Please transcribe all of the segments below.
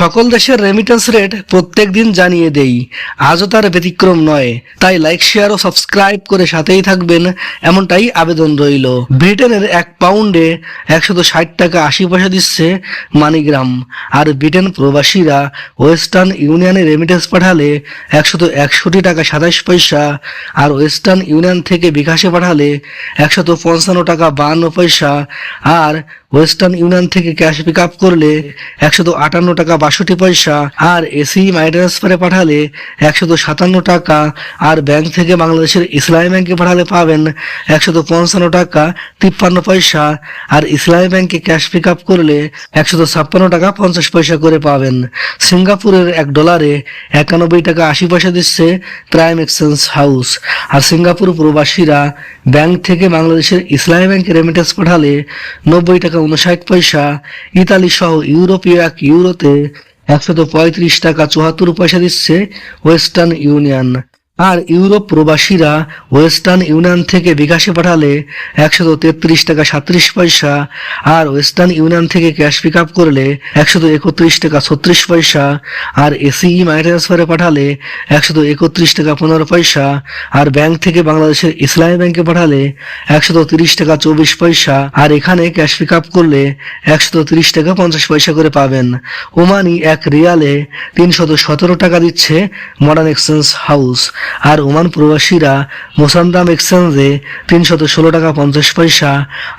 সকল দেশের remittance rate প্রত্যেক দিন জানিয়ে দেই। আজও তার ব্যতিক্রম নয়, তাই লাইক শেয়ার ও সাবস্ক্রাইব করে সাথেই থাকবেন, এমনটাই আবেদন রইল। ব্রিটেনের এক পাউন্ডে একশত ষাট টাকা আশি পয়সা দিচ্ছে মানিগ্রাম। আর ব্রিটেন প্রবাসীরা ওয়েস্টার্ন ইউনিয়নে রেমিটেন্স পাঠালে একশত একষট্টি টাকা সাতাশ পয়সা, আর ওয়েস্টার্ন ইউনিয়ন থেকে বিকাশে পাঠালে একশত পঞ্চান্ন টাকা বাহান্ন পয়সা, আর ওয়েস্টার্ন ইউনিয়ন থেকে ক্যাশ পিক আপ করলে একশত আটান্ন টাকা বাষট্টি পয়সা, আর এসি মাই ট্রান্সফারে পাঠালে একশত সাতান্ন টাকা, আর ব্যাংক থেকে বাংলাদেশের ইসলামী ব্যাংকে পাঠালে পাবেন একশত পঞ্চান্ন টাকা তিপ্পান্ন পয়সা, আর ইসলামী ব্যাংকে ক্যাশ পিক আপ করলে একশত ছাপ্পান্ন টাকা পঞ্চাশ পয়সা করে পাবেন। সিঙ্গাপুরের এক ডলারে একানব্বই টাকা আশি পয়সা দিচ্ছে প্রাইম এক্সচেঞ্জ হাউস। আর সিঙ্গাপুর প্রবাসীরা ব্যাংক থেকে বাংলাদেশের ইসলামী ব্যাংকে রেমিটেন্স পাঠালে নব্বই টাকা উনষাট পয়সা, ইতালি সহ ইউরোপীয় এক ইউরোতে একশত পঁয়ত্রিশ টাকা চুয়াত্তর পয়সা দিচ্ছে ওয়েস্টার্ন ইউনিয়ন। আর ইউরোপ প্রবাসীরা ওয়েস্টার্ন ইউনিয়ন থেকে বিকাশে পাঠালে একশত তেত্রিশ টাকা সাত্রিশ পয়সা, আর ওয়েস্টার্ন ইউনিয়ন থেকে ক্যাশ পিক আপ করলে একশত একত্রিশ টাকা ছত্রিশ পয়সা, আর এসিই মাই ট্রান্সফারে পাঠালে একশত একত্রিশ টাকা পনেরো পয়সা, আর ব্যাংক থেকে বাংলাদেশের ইসলামী ব্যাংকে পাঠালে একশত তিরিশ টাকা চব্বিশ পয়সা, আর এখানে ক্যাশ পিক আপ করলে একশত তিরিশ টাকা পঞ্চাশ পয়সা করে পাবেন। ওমানি এক রিয়ালে তিনশত সতেরো টাকা দিচ্ছে মডার্ন এক্সচেঞ্জ হাউস আর ওমান প্রবাসীরা মোসান্দাম এক্সচেঞ্জে তিনশত ষোলো টাকা পঞ্চাশ পয়সা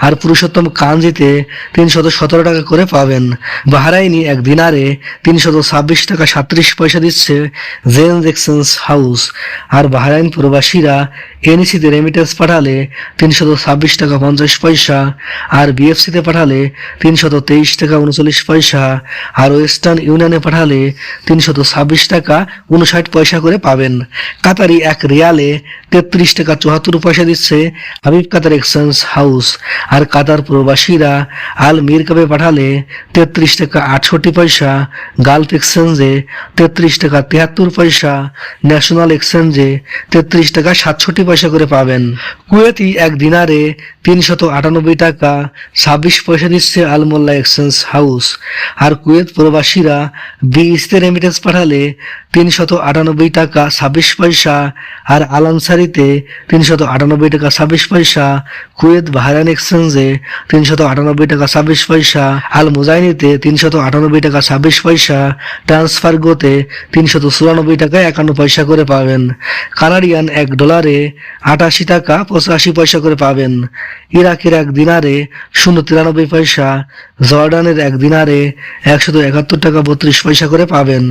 আর পুরুষোত্তম কাঞ্জিতে তিনশত সতেরো টাকা করে পাবেন। বাহারাইনি এক দিনারে তিনশত ছাব্বিশ টাকা সাত্রিশ পয়সা দিচ্ছে জেন্স এক্সচেঞ্জ হাউস। আর বাহারাইন প্রবাসীরা এনইসিতে রেমিটেন্স পাঠালে তিনশত ছাব্বিশ টাকা পঞ্চাশ পয়সা আর বিএফসিতে পাঠালে তিনশত তেইশ টাকা উনচল্লিশ পয়সা আর ওয়েস্টার্ন ইউনিয়নে পাঠালে তিনশত ছাব্বিশ টাকা উনষাট পয়সা করে পাবেন। কাতারি এক রিয়ালে তেত্রিশ টাকা চুয়াত্তর পয়সা দিচ্ছে হাবিব কাতার এক্সচেঞ্জ হাউস। আর কাতার প্রবাসীরা আল মির কাপে পাঠালে তেত্রিশ টাকা আটষট্টি পয়সা, গালফ এক্সচেঞ্জে তেত্রিশ টাকা তিয়াত্তর পয়সা, ন্যাশনাল এক্সচেঞ্জে তেত্রিশ টাকা সাতষট্টি পয়সা করে পাবেন। কুয়েতি এক দিনারে তিনশত আটানব্বই টাকা ছাব্বিশ পয়সা দিচ্ছে আলমোল্লা এক্সচেঞ্জ হাউস। আর কুয়েত প্রবাসীরা বিইসতে রেমিটেন্স পাঠালে তিনশত আটানব্বই টাকা ছাব্বিশ পয়সা আর আল আনসারিতে তিনশত আটানব্বই টাকা ছাব্বিশ পয়সা, কুয়েত বাহারান এক্সচেঞ্জে তিনশত আটানব্বই টাকা ছাব্বিশ পয়সা আল মুজাইনিতে তিনশত আটানব্বই টাকা ছাব্বিশ পয়সা ট্রান্সফার গোতে তিনশত চুরানব্বই টাকা একান্ন পয়সা করে পাবেন। কানাডিয়ান এক ডলারে আটাশি টাকা পঁচাশি পয়সা করে পাবেন। ইরাকের এক দিনারে শূন্য তিরানব্বই পয়সা, জর্ডানের এক দিনারে একশত একাত্তর টাকা বত্রিশ পয়সা করে পাবেন।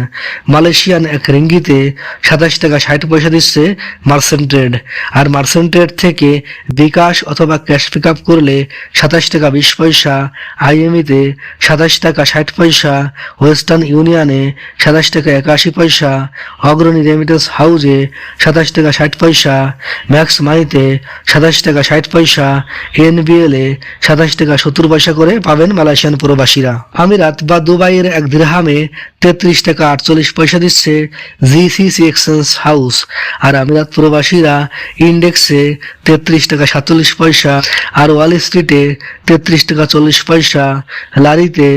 মালয়েশিয়ান এক রিঙ্গিতে সাতাশ টাকা ষাট পয়সা দিচ্ছে মার্সেন্ট ট্রেড আর মার্সেন্ট ট্রেড থেকে বিকাশ অথবা ক্যাশ পিক আপ করলে সাতাশ টাকা বিশ পয়সা আইএমইতে সাতাশ টাকা ষাট পয়সা ওয়েস্টার্ন ইউনিয়নে সাতাশ টাকা একাশি পয়সা, অগ্রণী রেমিটেন্স হাউজে সাতাশ টাকা ষাট পয়সা ম্যাক্স মানিতে সাতাশ টাকা ষাট পয়সা এনবিএল সাতাশ টাকা সত্তর পয়সা করে পাবেন মালয়েশিয়ান প্রবাসীরা। আমিরাত বা দুবাইয়ের এক দিরহামে তেত্রিশ টাকা আটচল্লিশ পয়সা দিচ্ছে জিসিসি এক্সচেঞ্জ হাউস আর আমিরাত প্রবাসীরা ইন্ডেক্সে তেত্রিশ টাকা সাতচল্লিশ পয়সা আর ওয়াল স্ট্রিটে তেত্রিশ টাকা চল্লিশ পয়সা লারিতে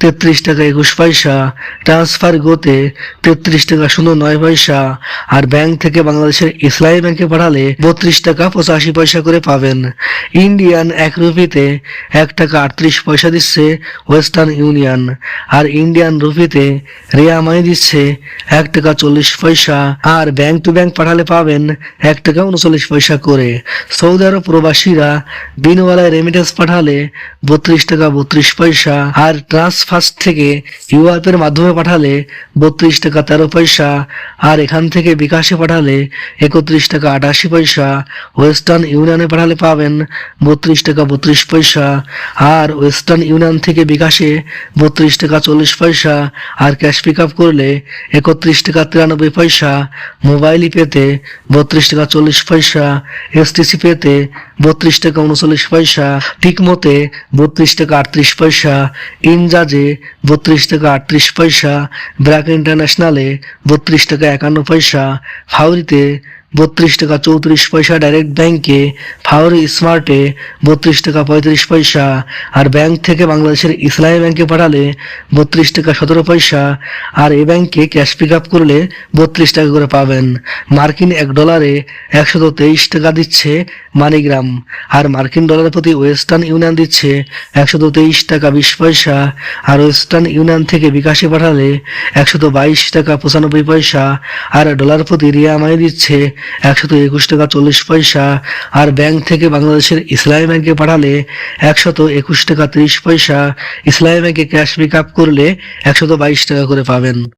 তেত্রিশ টাকা একুশ পয়সা ট্রান্সফার গোতে তেত্রিশ টাকা শূন্য নয় পয়সা আর ব্যাংক থেকে বাংলাদেশের ইসলামী ব্যাংকে পাঠালে বত্রিশ টাকা পঁচাশি পয়সা করে পাবেন। ইন্ডিয়ান এক রুপিতে এক টাকা আটত্রিশ পয়সা দিচ্ছে ওয়েস্টার্ন ইউনিয়ন আর ইন্ডিয়ান রুপিতে রিয়া মানি দিচ্ছে এক টাকা চল্লিশ পয়সা আর ব্যাংক টু ব্যাংক পাঠালে পাবেন এক টাকা উনচল্লিশ পয়সা করে। সৌদি আরব প্রবাসীরা বিনওয়ালায় রেমিটেন্স পাঠালে বত্রিশ টাকা বত্রিশ পয়সা আর ট্রান্সফার্স্ট থেকে ইউআইপের মাধ্যমে পাঠালে বত্রিশ টাকা তেরো পয়সা আর এখান থেকে বিকাশে পাঠালে একত্রিশ টাকা আটাশি পয়সা। ওয়েস্টার্ন ইউনিয়নে পাঠালে পাবেন বত্রিশ টাকা বত্রিশ পয়সা আর ওয়েস্টার্ন ইউনিয়ন থেকে বিকাশে বত্রিশ টাকা চল্লিশ পয়সা আর ক্যাশ পিক আপ করলে একত্রিশ টাকা তিরানব্বই পয়সা। মোবাইল পেতে বত্রিশ টাকা চল্লিশ পয়সা এসটিসি পেতে বত্রিশ টাকা উনচল্লিশ পয়সা টিকমতে বত্রিশ টাকা আটত্রিশ পয়সা, ইনজাজে বত্রিশ টাকা আটত্রিশ পয়সা, ব্র্যাক ইন্টারন্যাশনালে বত্রিশ টাকা একান্ন পয়সা ফাউরিতে বত্রিশ টাকা চৌত্রিশ পয়সা ডাইরেক্ট ব্যাংকে ফাওরি স্মার্টে বত্রিশ টাকা পঁয়ত্রিশ পয়সা। আর ব্যাংক থেকে বাংলাদেশের ইসলামী ব্যাংকে পাঠালে বত্রিশ টাকা সতেরো পয়সা। আর এ ব্যাংকে ক্যাশ পিক আপ করলে বত্রিশ টাকা করে পাবেন। মার্কিন এক ডলারে একশত তেইশ টাকা দিচ্ছে মানিগ্রাম আর মার্কিন ডলারের প্রতি ওয়েস্টার্ন ইউনিয়ন দিচ্ছে একশত তেইশ টাকা বিশ পয়সা। আর ওয়েস্টার্ন ইউনিয়ন থেকে বিকাশে পাঠালে একশত বাইশ টাকা পঁচানব্বই পয়সা। আর ডলার প্রতি রিয়া মানি দিচ্ছে একশত একুশ টাকা চল্লিশ পয়সা, আর ব্যাংক থেকে বাংলাদেশের ইসলামী ব্যাংকে পাঠালে একশত একুশ টাকা ত্রিশ পয়সা। ইসলামী ব্যাংকে ক্যাশ পিক আপ করলে একশত বাইশ টাকা করে পাবেন।